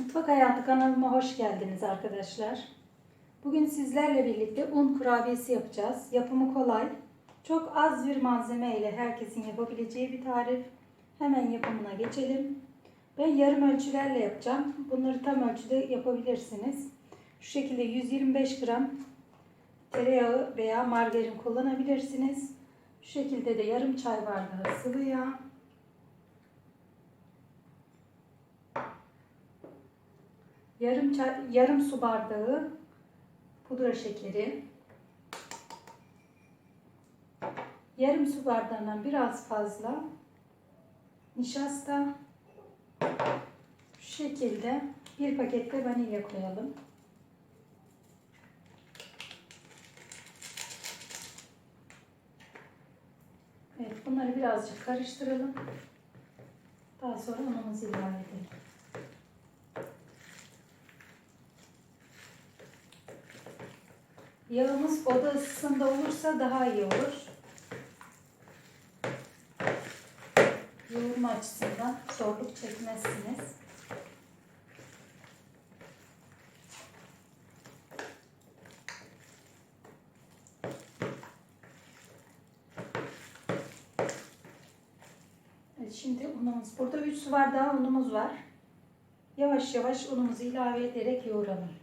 Mutfak Hayatı kanalıma hoş geldiniz arkadaşlar. Bugün sizlerle birlikte un kurabiyesi yapacağız. Yapımı kolay. Çok az bir malzeme ile herkesin yapabileceği bir tarif. Hemen yapımına geçelim. Ben yarım ölçülerle yapacağım. Bunları tam ölçüde yapabilirsiniz. Şu şekilde 125 gram tereyağı veya margarin kullanabilirsiniz. Şu şekilde de yarım çay bardağı sıvı yağ. Yarım çay, yarım su bardağı pudra şekeri. Yarım su bardağından biraz fazla nişasta. Şu şekilde bir pakette vanilya koyalım. Evet, bunları birazcık karıştıralım. Daha sonra unumuzu ilave edelim. Yağımız oda ısısında olursa daha iyi olur. Yoğurma açısından zorluk çekmezsiniz. Evet, şimdi unumuz. Burada 3 su bardağı unumuz var. Yavaş yavaş unumuzu ilave ederek yoğuralım.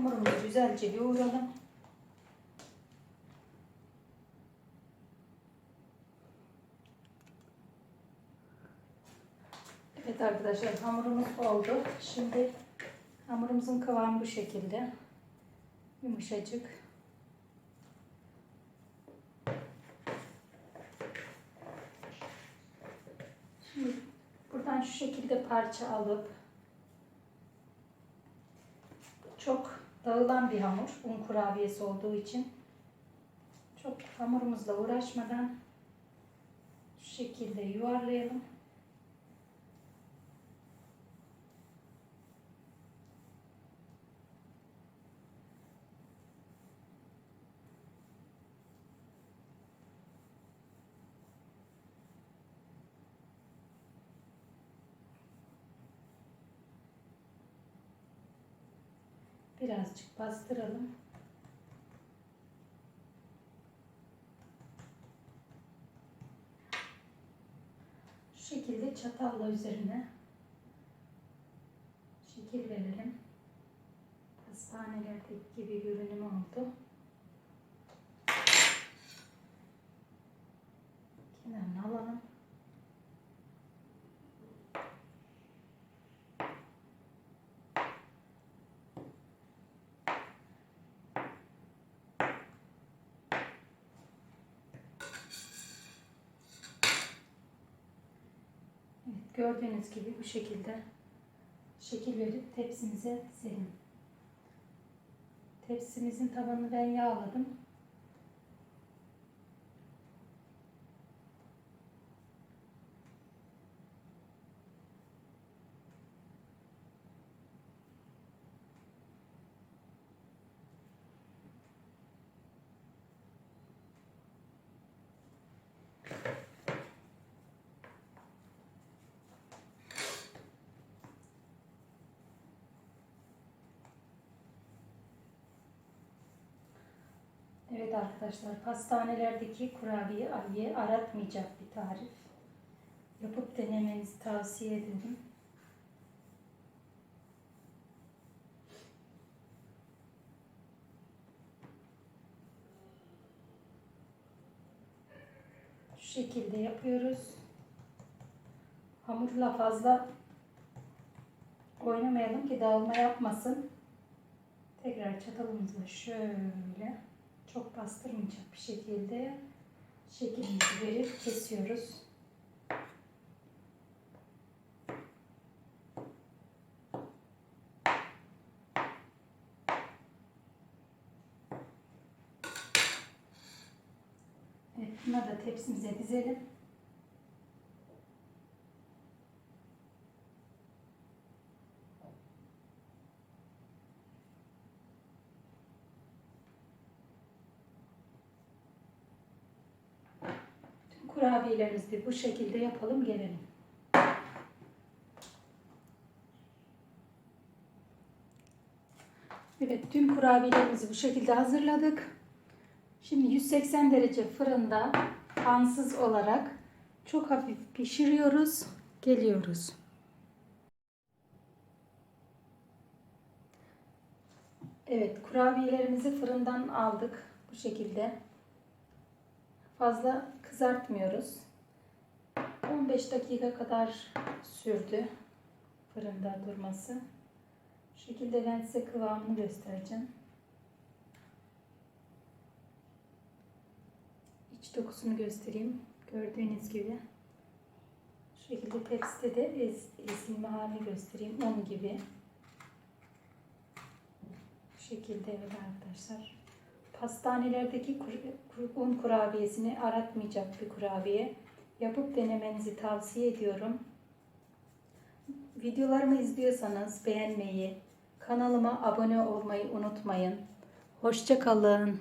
Hamurumuzu güzelce yoğuralım. Evet arkadaşlar hamurumuz oldu. Şimdi hamurumuzun kıvamı bu şekilde. Yumuşacık. Şimdi buradan şu şekilde parça alıp çok dağılan bir hamur. Un kurabiyesi olduğu için. Çok hamurumuzla uğraşmadan şu şekilde yuvarlayalım. Birazcık bastıralım. Şu şekilde çatalla üzerine şekil verelim. Pastanelerdeki gibi görünüm oldu. Kenarını alalım. Evet, gördüğünüz gibi bu şekilde şekil verip tepsimize serin. Tepsimizin tabanını ben yağladım. Evet arkadaşlar pastanelerdeki kurabiye Ali'ye aratmayacak bir tarif. Yapıp denemenizi tavsiye ederim. Şu şekilde yapıyoruz. Hamurla fazla oynamayalım ki dağılma yapmasın. Tekrar çatalımızla şöyle çok bastırmayacak bir şekilde şeklimizi verip kesiyoruz. Evet, bunları da tepsimize dizelim. Tüm kurabiyelerimizi bu şekilde yapalım gelelim. Evet tüm kurabiyelerimizi bu şekilde hazırladık. Şimdi 180 derece fırında pansız olarak çok hafif pişiriyoruz. Geliyoruz. Evet kurabiyelerimizi fırından aldık bu şekilde. Fazla kızartmıyoruz. 15 dakika kadar sürdü fırında durması. Bu şekilde ben size kıvamını göstereceğim. İç dokusunu göstereyim. Gördüğünüz gibi. Şu şekilde tepside de ez, ezilme halini göstereyim. Un gibi. Bu şekilde evet arkadaşlar. Pastanelerdeki un kurabiyesini aratmayacak bir kurabiye. Yapıp denemenizi tavsiye ediyorum. Videolarımı izliyorsanız beğenmeyi, kanalıma abone olmayı unutmayın. Hoşça kalın.